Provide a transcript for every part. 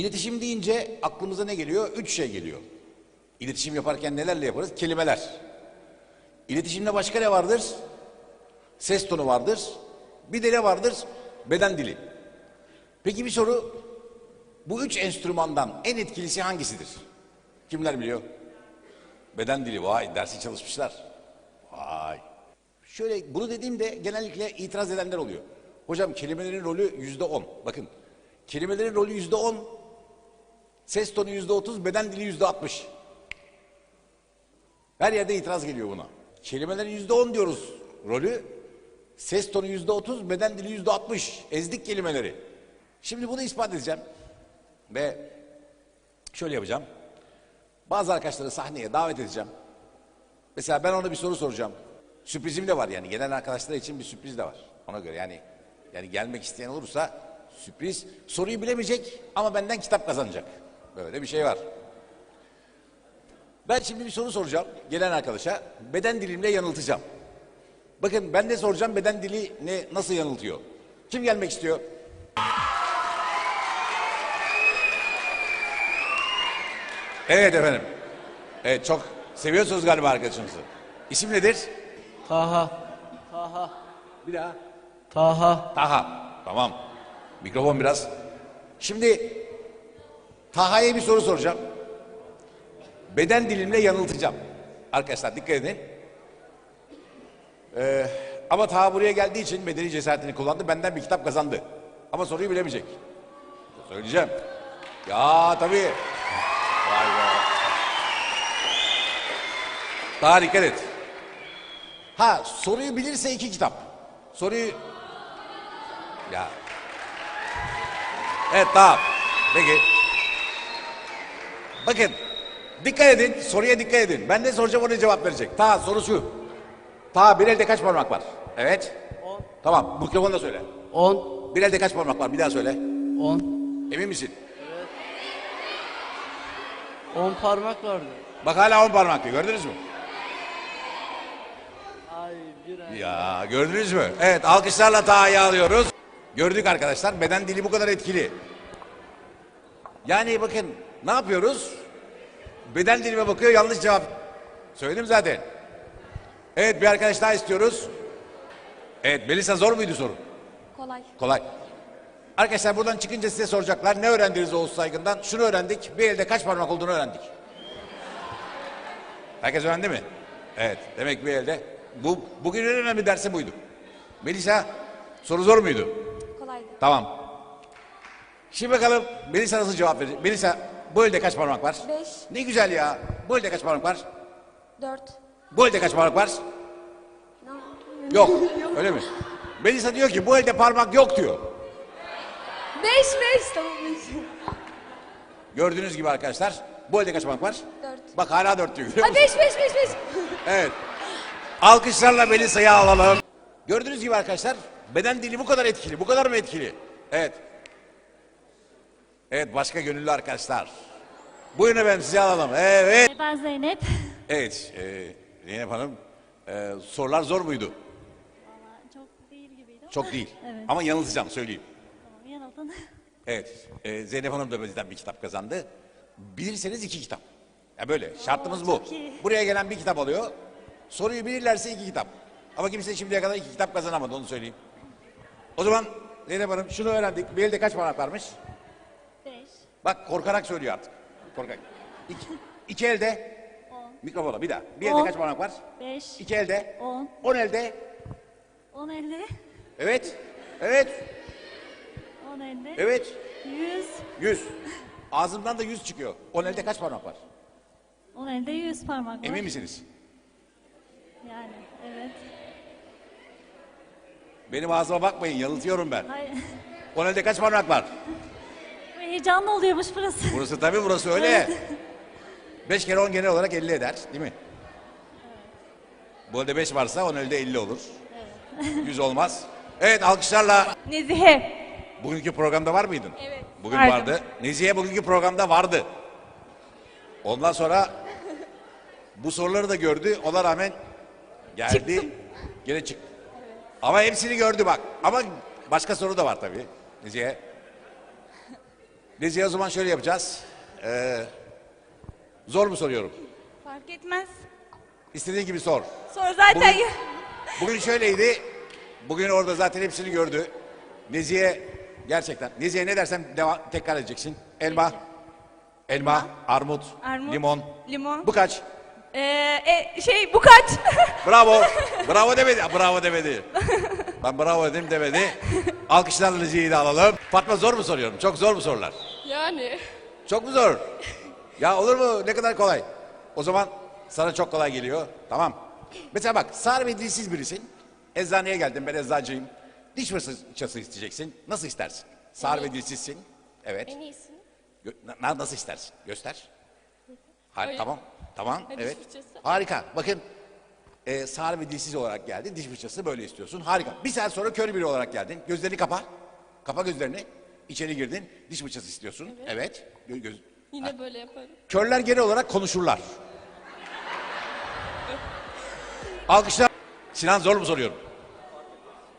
İletişim deyince aklımıza ne geliyor? Üç şey geliyor. İletişim yaparken nelerle yaparız? Kelimeler. İletişimde başka ne vardır? Ses tonu vardır. Bir de ne vardır? Beden dili. Peki bir soru. Bu üç enstrümandan en etkilisi hangisidir? Kimler biliyor? Beden dili. Vay dersi çalışmışlar. Vay. Şöyle bunu dediğimde genellikle itiraz edenler oluyor. Hocam kelimelerin rolü yüzde on. Bakın kelimelerin rolü yüzde on. Ses tonu yüzde otuz, beden dili yüzde altmış. Her yerde itiraz geliyor buna. Kelimelerin yüzde on diyoruz rolü. Ses tonu yüzde otuz, beden dili yüzde altmış. Ezdik kelimeleri. Şimdi bunu ispat edeceğim. Ve şöyle yapacağım. Bazı arkadaşları sahneye davet edeceğim. Mesela ben ona bir soru soracağım. Sürprizim de var yani. Gelen arkadaşlar için bir sürpriz de var. Ona göre yani yani gelmek isteyen olursa sürpriz. Soruyu bilemeyecek ama benden kitap kazanacak. Böyle bir şey var. Ben şimdi bir soru soracağım gelen arkadaşa. Beden dilimle yanıltacağım. Bakın ben ne soracağım beden dili ne nasıl yanıltıyor? Kim gelmek istiyor? Evet efendim. Evet çok seviyorsunuz galiba arkadaşınızı. İsim nedir? Taha. Bir daha. Taha. Taha. Tamam. Mikrofon biraz. Şimdi Taha'ya bir soru soracağım. Beden dilimle yanıltacağım. Arkadaşlar dikkat edin. Ee, ama Taha buraya geldiği için bedeni cesaretini kullandı. Benden bir kitap kazandı. Ama soruyu bilemeyecek. Söyleyeceğim. Ya tabii. Vay be. Daha dikkat et. Ha soruyu bilirse iki kitap. Soruyu... Ya. Evet tamam. Peki. Bakın. Dikkat edin. Soruya dikkat edin. Ben ne soracağım ona cevap verecek. Ta soru şu. Ta bir elde kaç parmak var? Evet. On. Tamam. Mikrofonu da söyle. 10. Bir elde kaç parmak var? Bir daha söyle. 10. Emin misin? 10 parmak vardı. Bak hala on parmak diyor. Gördünüz mü? Ay bir ay. Ya gördünüz mü? Evet alkışlarla Taha'yı alıyoruz. Gördük arkadaşlar beden dili bu kadar etkili. Yani bakın ne yapıyoruz? Beden dilime bakıyor yanlış cevap. Söyledim zaten. Evet bir arkadaş daha istiyoruz. Evet Melisa zor muydu soru? Kolay. Kolay. Arkadaşlar buradan çıkınca size soracaklar. Ne öğrendiniz Oğuz Saygın'dan? Şunu öğrendik. Bir elde kaç parmak olduğunu öğrendik. Herkes öğrendi mi? Evet. Demek bir elde. Bu, bugün en önemli dersi buydu. Melisa soru zor muydu? Kolaydı. Tamam. Şimdi bakalım Melisa nasıl cevap verecek? Melisa bu elde kaç parmak var? Beş. Ne güzel ya. Bu elde kaç parmak var? Dört. Bu elde kaç parmak var? Yok. Öyle mi? Melisa diyor ki bu elde parmak yok diyor. Beş beş. Tamam beş. Gördüğünüz gibi arkadaşlar bu elde kaç parmak var? Dört. Bak hala dört diyor. görüyor Ay musun? beş beş beş beş. Evet. Alkışlarla Melisa'yı alalım. Gördüğünüz gibi arkadaşlar beden dili bu kadar etkili. Bu kadar mı etkili? Evet. Evet başka gönüllü arkadaşlar. Buyurun efendim sizi alalım. Evet. Ben Zeynep. Evet. E, Zeynep Hanım e, sorular zor muydu? Valla çok değil gibiydi ama. Çok değil. Evet. Ama yanıltacağım söyleyeyim. Tamam yanıldın. Evet. e, Zeynep Hanım da bizden bir kitap kazandı. Bilirseniz iki kitap. Ya böyle şartımız bu. çok iyi. Buraya gelen bir kitap alıyor. Soruyu bilirlerse iki kitap. Ama kimse şimdiye kadar iki kitap kazanamadı onu söyleyeyim. O zaman Zeynep Hanım şunu öğrendik. Bir elde kaç parmak varmış? Bak korkarak söylüyor artık. Korkak. İki, iki elde. On. Mikrofona bir daha. Bir elde On. kaç parmak var? Beş. İki elde. On. On elde. On elli. Evet. Evet. On elli. Evet. Yüz. Yüz. Ağzımdan da yüz çıkıyor. On elde kaç parmak var? On elde yüz parmak var. Emin misiniz? Yani evet. Benim ağzıma bakmayın yanıltıyorum ben. Ay, On elde kaç parmak var? Heyecanlı oluyormuş burası. Burası tabii burası öyle. Beş kere on genel olarak elli eder değil mi? Bu elde beş varsa on elde elli olur. Yüz olmaz. Evet alkışlarla Nezihe. bugünkü programda var mıydın? Evet. Bugün Vardım. vardı. Nezihe bugünkü programda vardı. Ondan sonra bu soruları da gördü. Ona rağmen geldi. Çıktım. Gene çıktı. Ama hepsini gördü bak. Ama başka soru da var tabii. Nezihe. Nezihe o zaman şöyle yapacağız. Ee, zor mu soruyorum? Fark etmez. İstediğin gibi sor. Sor zaten. Bugün- Bugün şöyleydi. Bugün orada zaten hepsini gördü. Nezihe gerçekten. Nezihe ne dersem devam, tekrar edeceksin. Elma. Elma, armut, Armut, limon. limon. Bu kaç? Ee, e, şey bu kaç? Bravo. Bravo demedi. Bravo demedi. Ben bravo dedim demedi. Alkışlarla Nezihe'yi de alalım. Fatma zor mu soruyorum? Çok zor mu sorular? Yani. Çok mu zor? Ya olur mu? Ne kadar kolay. O zaman sana çok kolay geliyor. Tamam. Mesela bak sağır ve dilsiz birisin. Eczaneye geldim ben eczacıyım. Diş fırçası isteyeceksin. Nasıl istersin? Sağır ve dilsizsin. Evet. En iyisini. Gö- na- nasıl istersin? Göster. Hayır, tamam. Tamam. diş evet. fırçası. Harika. Bakın e, sağır ve dilsiz olarak geldin. Diş fırçası böyle istiyorsun. Harika. Bir saat sonra kör biri olarak geldin. Gözlerini kapa. Kapa gözlerini. İçeri girdin. Diş fırçası istiyorsun. Evet. Gö- göz- Yine böyle yaparım. Körler genel olarak konuşurlar. Alkışlar. Sinan zor mu soruyorum?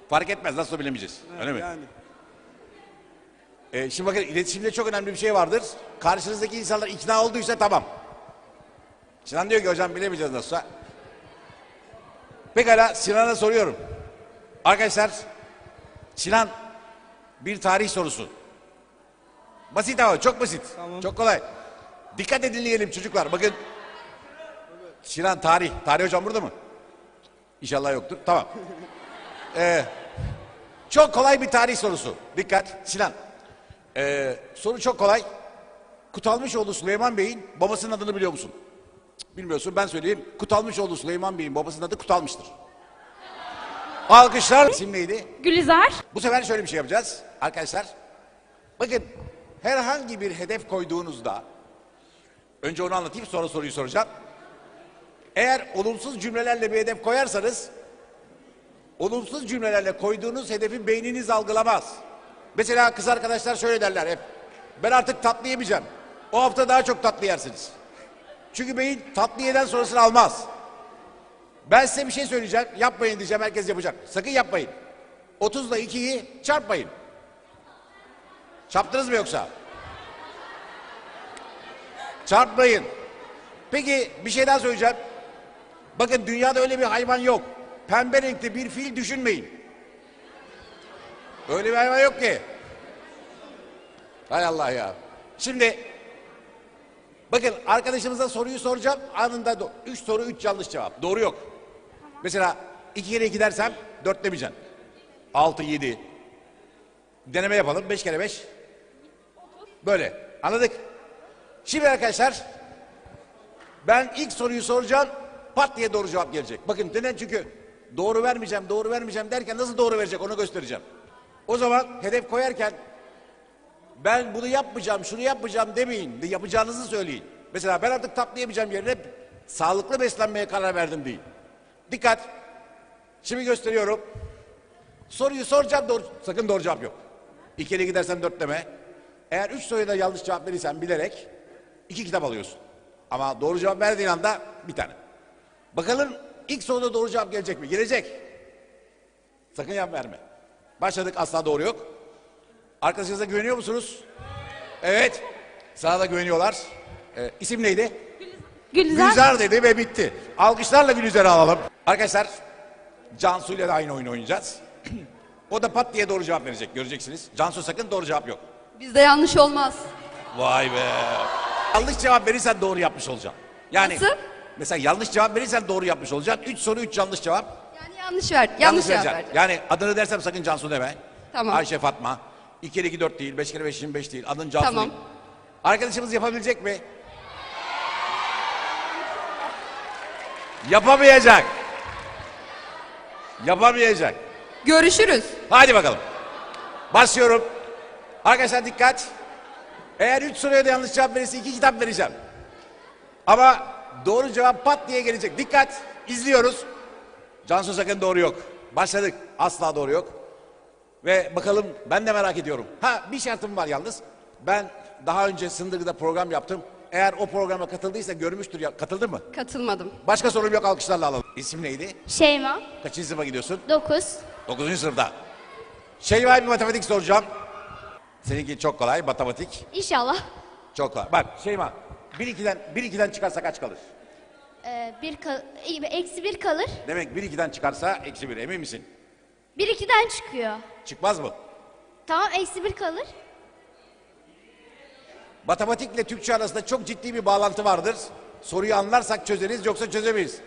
Fark etmez nasıl bilemeyeceğiz. Öyle mi? Yani. Ee, şimdi bakın iletişimde çok önemli bir şey vardır. Karşınızdaki insanlar ikna olduysa tamam. Sinan diyor ki hocam bilemeyeceğiz nasılsa. Pekala Sinan'a soruyorum. Arkadaşlar Sinan bir tarih sorusu. Basit ama çok basit. Tamam. Çok kolay. Dikkat edin dinleyelim çocuklar. Bakın. Sinan tarih. Tarih hocam burada mı? İnşallah yoktur. Tamam. Ee, çok kolay bir tarih sorusu. Dikkat Sinan. Ee, soru çok kolay. Kutalmışoğlu Süleyman Bey'in babasının adını biliyor musun? Cık, Bilmiyorsun ben söyleyeyim. Kutalmışoğlu Süleyman Bey'in babasının adı Kutalmış'tır. Alkışlar. İsim neydi? Gülizar. Bu sefer şöyle bir şey yapacağız arkadaşlar. Bakın herhangi bir hedef koyduğunuzda önce onu anlatayım sonra soruyu soracağım. Eğer olumsuz cümlelerle bir hedef koyarsanız olumsuz cümlelerle koyduğunuz hedefi beyniniz algılamaz. Mesela kız arkadaşlar şöyle derler hep. Ben artık tatlı yemeyeceğim. O hafta daha çok tatlı yersiniz. Çünkü beyin tatlı yeden sonrasını almaz. Ben size bir şey söyleyeceğim. Yapmayın diyeceğim. Herkes yapacak. Sakın yapmayın. 30 ile 2'yi çarpmayın. Çarptınız mı yoksa? Çarpmayın. Peki bir şey daha söyleyeceğim. Bakın dünyada öyle bir hayvan yok. Pembe renkli bir fil düşünmeyin. Öyle bir hayvan yok ki. Hay Allah ya. Şimdi bakın arkadaşımıza soruyu soracağım. Anında üç soru üç yanlış cevap. Doğru yok. Mesela iki kere iki dersem dört demeyeceksin. Altı yedi. Deneme yapalım. Beş kere beş. Böyle. Anladık. Şimdi arkadaşlar ben ilk soruyu soracağım. Pat diye doğru cevap gelecek. Bakın neden? Çünkü doğru vermeyeceğim, doğru vermeyeceğim derken nasıl doğru verecek onu göstereceğim. O zaman hedef koyarken ben bunu yapmayacağım, şunu yapmayacağım demeyin. De yapacağınızı söyleyin. Mesela ben artık tatlı yemeyeceğim yerine sağlıklı beslenmeye karar verdim deyin. Dikkat. Şimdi gösteriyorum. Soruyu soracağım doğru, sakın doğru cevap yok. İki ile gidersen dört deme. Eğer üç soruya da yanlış cevap verirsen bilerek iki kitap alıyorsun. Ama doğru cevap verdiğin anda bir tane. Bakalım ilk soruda doğru cevap gelecek mi? Gelecek. Sakın yan verme. Başladık asla doğru yok. Arkadaşınıza güveniyor musunuz? Evet. Sana da güveniyorlar. Ee, isim neydi? Gülizar. Gülizar dedi ve bitti. Alkışlarla Gülizar'ı alalım. Arkadaşlar Cansu ile de aynı oyunu oynayacağız. o da pat diye doğru cevap verecek göreceksiniz. Cansu sakın doğru cevap yok. Bizde yanlış olmaz. Vay be. Yanlış cevap verirsen doğru yapmış olacaksın. Yani Nasıl? mesela yanlış cevap verirsen doğru yapmış olacaksın. Üç soru üç yanlış cevap. Yani yanlış ver. Yanlış, cevap vereceksin. ver. Yani adını dersem sakın Cansu deme. Tamam. Ayşe Fatma. İki kere iki dört değil. Beş kere beş yirmi beş değil. Adın Cansu Tamam. değil. Arkadaşımız yapabilecek mi? Yapamayacak. Yapamayacak. Görüşürüz. Hadi bakalım. Başlıyorum. Arkadaşlar dikkat. Eğer üç soruya da yanlış cevap verirse iki kitap vereceğim. Ama doğru cevap pat diye gelecek. Dikkat. İzliyoruz. Cansu sakın doğru yok. Başladık. Asla doğru yok. Ve bakalım ben de merak ediyorum. Ha bir şartım var yalnız. Ben daha önce Sındırgı'da program yaptım. Eğer o programa katıldıysa görmüştür ya. Katıldı mı? Katılmadım. Başka sorum yok alkışlarla alalım. İsim neydi? Şeyma. Kaçıncı sınıfa gidiyorsun? 9. 9. sınıfta. Şeyma'ya bir matematik soracağım. Seninki çok kolay. Matematik. İnşallah. Çok kolay. Bak Şeyma. 1 2'den 1 2'den çıkarsa kaç kalır? Ee, bir kal eksi bir kalır. Demek 1 2'den çıkarsa eksi 1. Emin misin? Bir ikiden çıkıyor. Çıkmaz mı? Tamam eksi bir kalır. Matematikle Türkçe arasında çok ciddi bir bağlantı vardır. Soruyu anlarsak çözeriz yoksa çözemeyiz.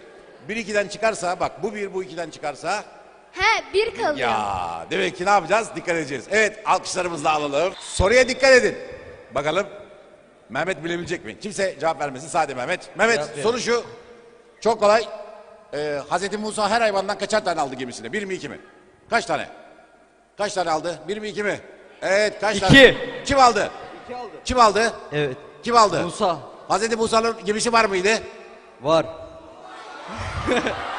1 2'den çıkarsa bak bu 1 bu 2'den çıkarsa He bir kalıyor. ya demek ki ne yapacağız? Dikkat edeceğiz. Evet alkışlarımızla alalım. Soruya dikkat edin. Bakalım Mehmet bilebilecek mi? Kimse cevap vermesin sade Mehmet. Mehmet Cevap ver. soru şu. Çok kolay. Ee, Hazreti Musa her hayvandan kaçar tane aldı gemisine? Bir mi iki mi? Kaç tane? Kaç tane aldı? Bir mi iki mi? Evet kaç İki. tane? Kim aldı? Kim aldı? Evet. Kim aldı? Musa. Hazreti Musa'nın gemisi var mıydı? Var.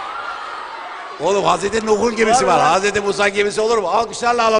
Oğlum Hazreti Nuh'un gemisi var. Hazreti Musa gemisi olur mu? Alkışlarla alalım.